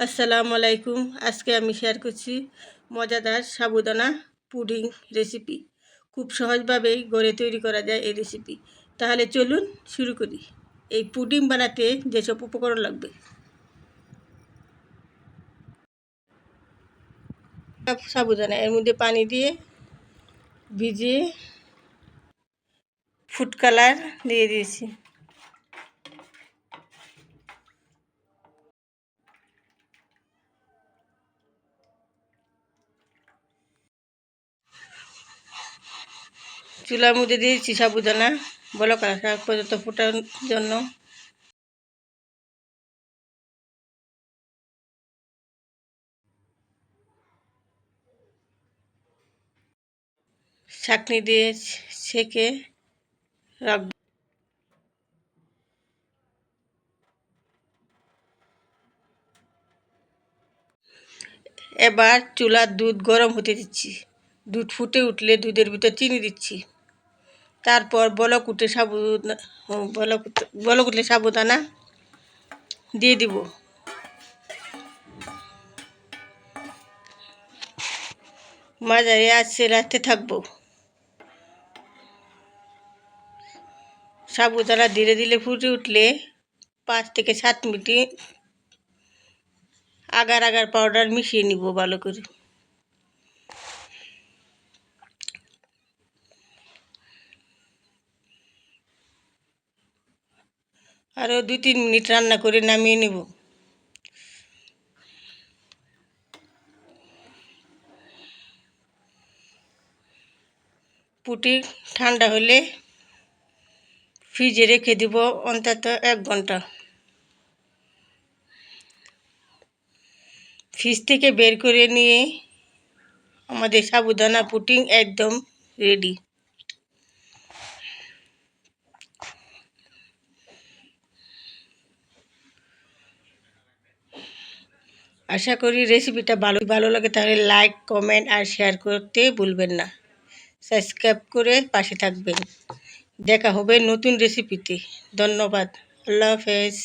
আসসালামু আলাইকুম। আজকে আমি শেয়ার করছি মজাদার সাবুদানা পুডিং রেসিপি খুব সহজভাবেই গড়ে তৈরি করা যায় এই রেসিপি তাহলে চলুন শুরু করি। এই পুডিং বানাতে যেসব উপকরণ লাগবে। সাবুদানা। এর মধ্যে পানি দিয়ে ভিজিয়ে ফুড কালার দিয়ে দিয়েছি। চুলার মধ্যে দিয়ে দিয়েছি সাবুদানা বলক আসা পর্যন্ত ফোটার জন্য। ছাকনি দিয়ে ছেঁকে রাখব এবার চুলার দুধ গরম হতে দিচ্ছি। দুধ ফুটে উঠলে দুধের ভিতর চিনি দিচ্ছি। তারপর বলকুটে সাবু বলক বলক উঠলে সাবুদানা দিয়ে দিব। মাঝারি আছে, রাখতে থাকব। সাবুদানা ধীরে ধীরে ফুটে উঠলে পাঁচ থেকে সাত মিনিট আগার আগার পাউডার মিশিয়ে নিব ভালো করে। আরও দুই, তিন মিনিট রান্না করে নামিয়ে নেব। পুটি ঠান্ডা হলে ফ্রিজে রেখে দিব অন্তত এক ঘণ্টা। ফ্রিজ থেকে বের করে নিয়ে আমাদের সাবুদানা পুটিং একদম রেডি। আশা করি রেসিপিটা ভালো ভালো লাগে, তাহলে লাইক কমেন্ট আর শেয়ার করতে ভুলবেন না। সাবস্ক্রাইব করে পাশে থাকবেন। দেখা হবে নতুন রেসিপিতে ধন্যবাদ। আল্লাহ হাফেজ।